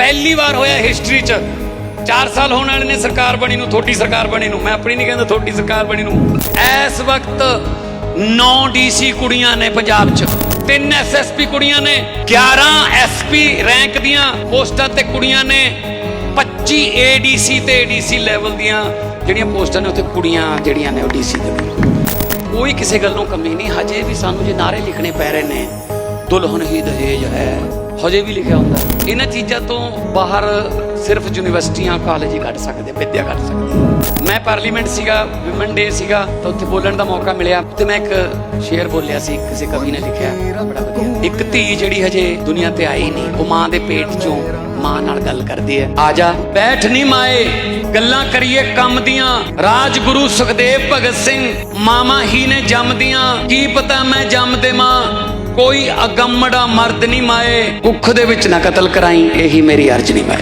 ਪਹਿਲੀ ਵਾਰ ਹੋਇਆ ਹਿਸਟਰੀ 'ਚ। 4 ਸਾਲ ਹੋਣ ਵਾਲੇ ਨੇ ਸਰਕਾਰ ਬਣੀ ਨੂੰ ਥੋੜੀ ਸਰਕਾਰ ਬਣੀ ਨੂੰ। ਮੈਂ ਆਪਣੀ ਨਹੀਂ ਕਹਿੰਦਾ ਥੋੜੀ ਸਰਕਾਰ ਬਣੀ ਨੂੰ। ਇਸ ਵਕਤ 9 ਡੀਸੀ ਕੁੜੀਆਂ ਨੇ ਪੰਜਾਬ 'ਚ। 3 ਐਸਐਸਪੀ ਕੁੜੀਆਂ ਨੇ 11 ਐਸਪੀ ਰੈਂਕ ਦੀਆਂ ਪੋਸਟਾਂ ਤੇ ਕੁੜੀਆਂ ਨੇ। 25 ਏਡੀਸੀ ਤੇ ਏਡੀਸੀ ਲੈਵਲ ਦੀਆਂ ਜਿਹੜੀਆਂ ਪੋਸਟਾਂ ਨੇ ਉੱਥੇ ਕੁੜੀਆਂ ਜਿਹੜੀਆਂ ਨੇ ਉਹ ਡੀਸੀ ਦੇ ਕੋਈ ਕਿਸੇ ਗੱਲ ਨੂੰ ਕਮੀ ਨਹੀਂ। ਹਜੇ ਵੀ ਸਾਨੂੰ ਜੇ ਨਾਰੇ ਲਿਖਣੇ ਪੈ ਰਹੇ ਨੇ, ਦੁਲਹਨ ਹੀ ਦਹੇਜ ਹੈ। ਹਜੇ ਵੀ ਲਿਖਿਆ ਹੁੰਦਾ ਇਹਨਾਂ ਚੀਜ਼ਾਂ ਤੋਂ ਬਾਹਰ ਸਿਰਫ ਯੂਨੀਵਰਸਿਟੀਆਂ, ਕਾਲਜ ਹੀ ਕੱਢ ਸਕਦੇ, ਵਿਦਿਆ ਕੱਢ ਸਕਦੇ। ਮੈਂ ਪਾਰਲੀਮੈਂਟ ਸੀਗਾ, ਵਿਮਨ ਡੇ ਸੀਗਾ, ਤਾਂ ਉੱਥੇ ਬੋਲਣ ਦਾ ਮੌਕਾ ਮਿਲਿਆ। ਤੇ ਮੈਂ ਇੱਕ ਸ਼ੇਰ ਬੋਲਿਆ ਸੀ ਕਿਸੇ ਕਵੀ ਨੇ ਲਿਖਿਆ। ਬੜਾ ਵਧੀਆ ਇੱਕ ਧੀ ਜਿਹੜੀ ਹਜੇ ਦੁਨੀਆ ਤੇ ਆਈ ਨਹੀਂ, ਉਹ ਮਾਂ ਦੇ ਪੇਟ ਚੋਂ ਮਾਂ ਨਾਲ ਗੱਲ ਕਰਦੀ ਹੈ। ਆ ਜਾ, ਬੈਠ ਨਹੀਂ ਮਾਏ, ਗੱਲਾਂ ਕਰੀਏ ਕੰਮ ਦੀਆਂ। ਰਾਜਗੁਰੂ ਸੁਖਦੇਵ ਭਗਤ ਸਿੰਘ ਮਾਮਾ ਹੀ ਨੇ ਜੰਮਦੀਆਂ ਕੀ ਪਤਾ ਮੈਂ ਜੰਮਦੇ ਮਾਂ ਕੋਈ ਅਗੰਮੜਾ ਮਰਦ ਨਹੀਂ ਮਾਏ। ਕੁੱਖ ਦੇ ਵਿੱਚ ਨਾ ਕਤਲ ਕਰਾਈ, ਇਹੀ ਮੇਰੀ ਅਰਜ਼ ਨਹੀਂ ਮਾਏ।